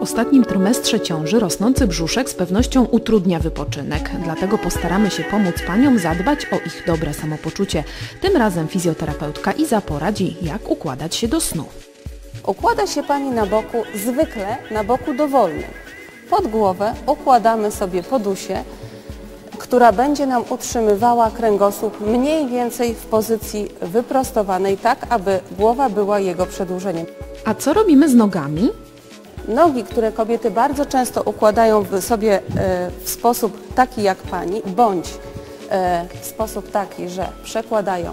Ostatnim trymestrze ciąży rosnący brzuszek z pewnością utrudnia wypoczynek, dlatego postaramy się pomóc paniom zadbać o ich dobre samopoczucie. Tym razem fizjoterapeutka Iza poradzi, jak układać się do snu. Układa się Pani na boku, zwykle na boku dowolnym. Pod głowę układamy sobie podusię, która będzie nam utrzymywała kręgosłup mniej więcej w pozycji wyprostowanej, tak aby głowa była jego przedłużeniem. A co robimy z nogami? Nogi, które kobiety bardzo często układają w sobie e, w sposób taki jak Pani, bądź e, w sposób taki, że przekładają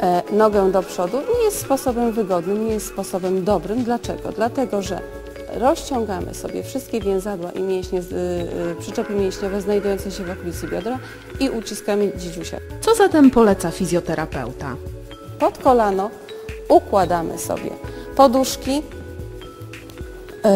e, nogę do przodu, nie jest sposobem wygodnym, nie jest sposobem dobrym. Dlaczego? Dlatego, że rozciągamy sobie wszystkie więzadła i mięśnie, y, y, przyczepy mięśniowe znajdujące się w okolicy biodra i uciskamy dzidziusia. Co zatem poleca fizjoterapeuta? Pod kolano układamy sobie poduszki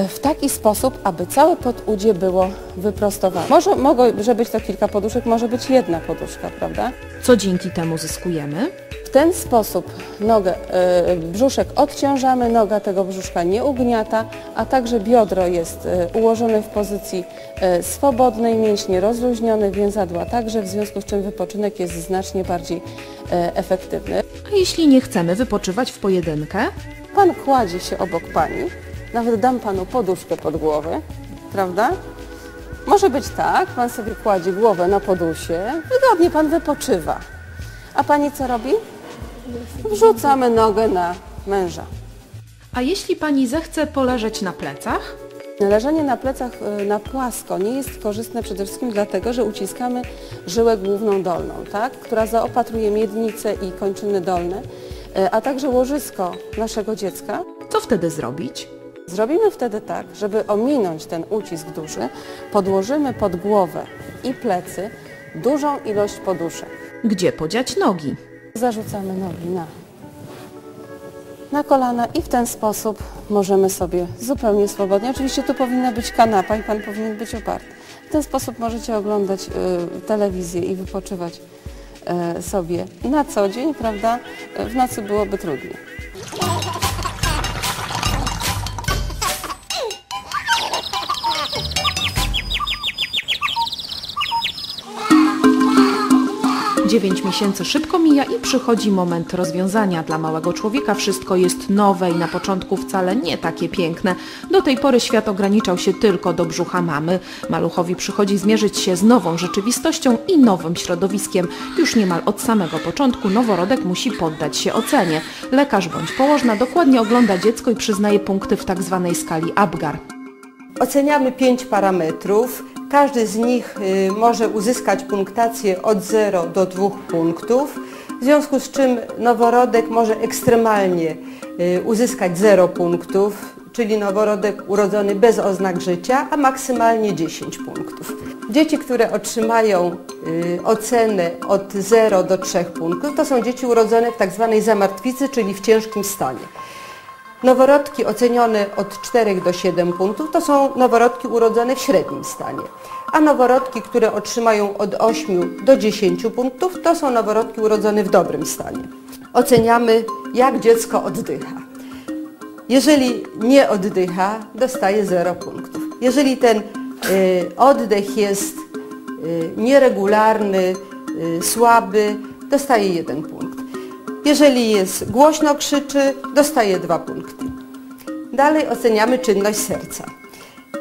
w taki sposób, aby całe podudzie było wyprostowane. Może, mogą być to kilka poduszek, może być jedna poduszka, prawda? Co dzięki temu zyskujemy? W ten sposób nogę, e, brzuszek odciążamy, noga tego brzuszka nie ugniata, a także biodro jest e, ułożone w pozycji e, swobodnej, mięśnie rozluźnione, więzadła także, w związku z czym wypoczynek jest znacznie bardziej e, efektywny. A jeśli nie chcemy wypoczywać w pojedynkę? Pan kładzie się obok Pani, nawet dam Panu poduszkę pod głowę, prawda? Może być tak, Pan sobie kładzie głowę na podusie, wygodnie Pan wypoczywa. A Pani co robi? Wrzucamy nogę na męża. A jeśli pani zechce poleżeć na plecach? Leżenie na plecach y, na płasko nie jest korzystne przede wszystkim dlatego, że uciskamy żyłę główną dolną, tak? która zaopatruje miednicę i kończyny dolne, y, a także łożysko naszego dziecka. Co wtedy zrobić? Zrobimy wtedy tak, żeby ominąć ten ucisk duży, podłożymy pod głowę i plecy dużą ilość poduszek. Gdzie podziać nogi? Zarzucamy nogi na, na kolana i w ten sposób możemy sobie zupełnie swobodnie, oczywiście tu powinna być kanapa i Pan powinien być oparty. W ten sposób możecie oglądać y, telewizję i wypoczywać y, sobie na co dzień, prawda? Y, W nocy byłoby trudniej. Dziewięć miesięcy szybko mija i przychodzi moment rozwiązania. Dla małego człowieka wszystko jest nowe i na początku wcale nie takie piękne. Do tej pory świat ograniczał się tylko do brzucha mamy. Maluchowi przychodzi zmierzyć się z nową rzeczywistością i nowym środowiskiem. Już niemal od samego początku noworodek musi poddać się ocenie. Lekarz bądź położna dokładnie ogląda dziecko i przyznaje punkty w tak zwanej skali Apgar. Oceniamy pięć parametrów. Każdy z nich y, może uzyskać punktację od 0 do 2 punktów, w związku z czym noworodek może ekstremalnie y, uzyskać 0 punktów, czyli noworodek urodzony bez oznak życia, a maksymalnie 10 punktów. Dzieci, które otrzymają y, ocenę od 0 do 3 punktów, to są dzieci urodzone w tak zwanej zamartwicy, czyli w ciężkim stanie. Noworodki ocenione od 4 do 7 punktów to są noworodki urodzone w średnim stanie, a noworodki, które otrzymają od 8 do 10 punktów to są noworodki urodzone w dobrym stanie. Oceniamy jak dziecko oddycha. Jeżeli nie oddycha, dostaje 0 punktów. Jeżeli ten y, oddech jest y, nieregularny, y, słaby, dostaje 1 punkt. Jeżeli jest głośno krzyczy, dostaje 2 punkty. Dalej oceniamy czynność serca.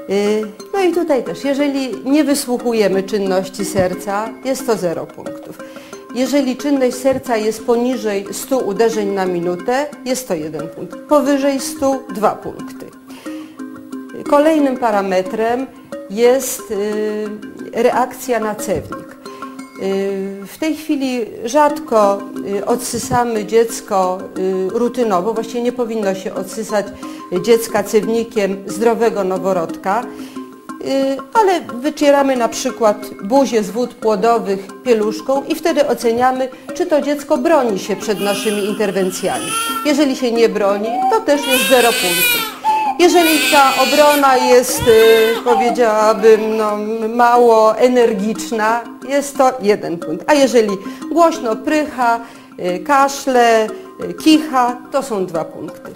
Y, No i tutaj też, jeżeli nie wysłuchujemy czynności serca, jest to 0 punktów. Jeżeli czynność serca jest poniżej 100 uderzeń na minutę, jest to 1 punkt. Powyżej 100 2 punkty. Kolejnym parametrem jest y, reakcja na cewnik. Y, W tej chwili rzadko y, odsysamy dziecko y, rutynowo, właściwie nie powinno się odsysać dziecka cewnikiem zdrowego noworodka, ale wycieramy na przykład buzię z wód płodowych pieluszką i wtedy oceniamy, czy to dziecko broni się przed naszymi interwencjami. Jeżeli się nie broni, to też jest 0 punktów. Jeżeli ta obrona jest, powiedziałabym, no, mało energiczna, jest to jeden punkt. A jeżeli głośno prycha, y, kaszle, y, kicha, to są dwa punkty.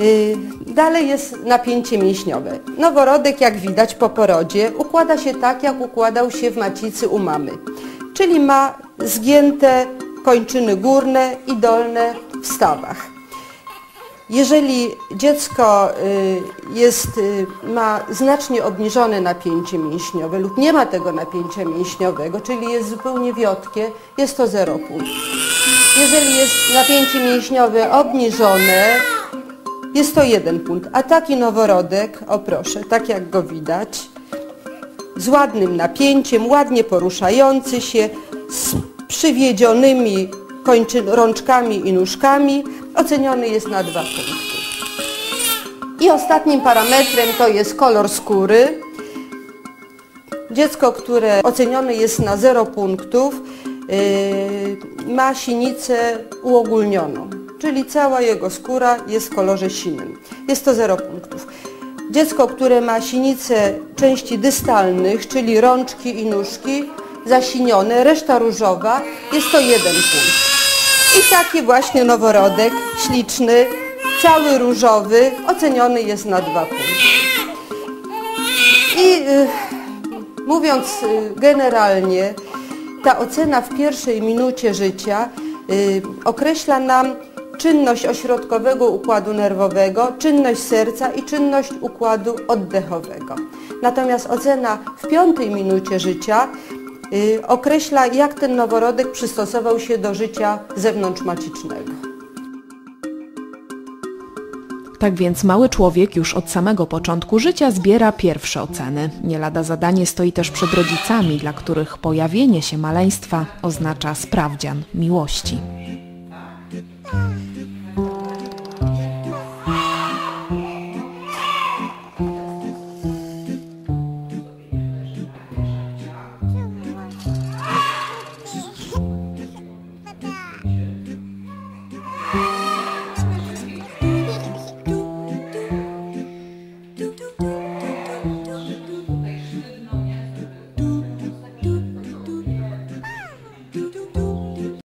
Y, Dalej jest napięcie mięśniowe. Noworodek, jak widać po porodzie, układa się tak, jak układał się w macicy u mamy. Czyli ma zgięte kończyny górne i dolne w stawach. Jeżeli dziecko y, jest, y, ma znacznie obniżone napięcie mięśniowe lub nie ma tego napięcia mięśniowego, czyli jest zupełnie wiotkie, jest to 0 punktów. Jeżeli jest napięcie mięśniowe obniżone, jest to jeden punkt. A taki noworodek, o proszę, tak jak go widać, z ładnym napięciem, ładnie poruszający się, z przywiedzionymi kończy, rączkami i nóżkami, oceniony jest na dwa punkty. I ostatnim parametrem to jest kolor skóry. Dziecko, które ocenione jest na 0 punktów, yy, ma sinicę uogólnioną, czyli cała jego skóra jest w kolorze sinym. Jest to 0 punktów. Dziecko, które ma sinicę części dystalnych, czyli rączki i nóżki, zasinione, reszta różowa, jest to jeden punkt. I taki właśnie noworodek, śliczny, cały różowy, oceniony jest na dwa punkty. I y, mówiąc y, generalnie, ta ocena w pierwszej minucie życia y, określa nam czynność ośrodkowego układu nerwowego, czynność serca i czynność układu oddechowego. Natomiast ocena w piątej minucie życia określa, jak ten noworodek przystosował się do życia zewnątrzmacicznego. Tak więc mały człowiek już od samego początku życia zbiera pierwsze oceny. Nie lada zadanie stoi też przed rodzicami, dla których pojawienie się maleństwa oznacza sprawdzian miłości.